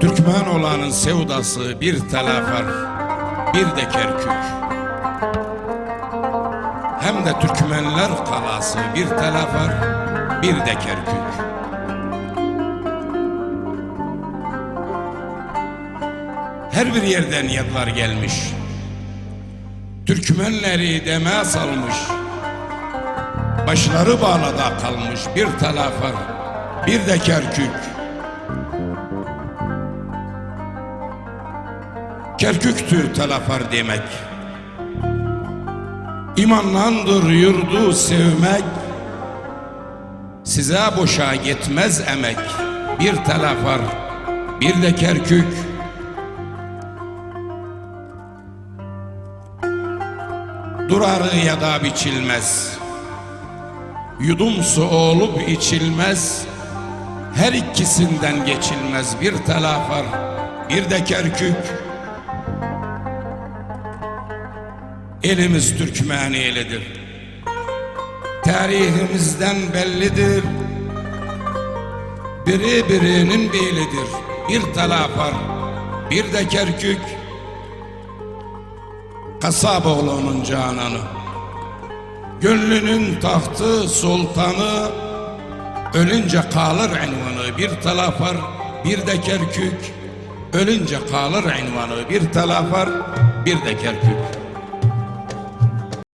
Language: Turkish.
Türkmen olanın sevdası bir telafar, bir de Kerkük. Hem de Türkmenler kalası bir telafar, bir de Kerkük. Her bir yerden yadlar gelmiş. Türkmenleri demeye salmış. Başları bağlada kalmış bir telafar, bir de Kerkük. Kerküktü telafar demek. İmanlandır yurdu sevmek. Size boşa gitmez emek. Bir telafar, bir de Kerkük. Durarı ya da biçilmez. Yudum su olup içilmez. Her ikisinden geçilmez bir telafar, bir de Kerkük. Elimiz Türkmeniyelidir. Tarihimizden bellidir. Biri birinin beylidir. Bir telafar, bir de Kerkük. Kasaboğlu'nun cananı. Gönlünün tahtı sultanı. Ölünce kalır envanı bir telafar, bir de Kerkük. Ölünce kalır envanı bir telafar, bir de Kerkük.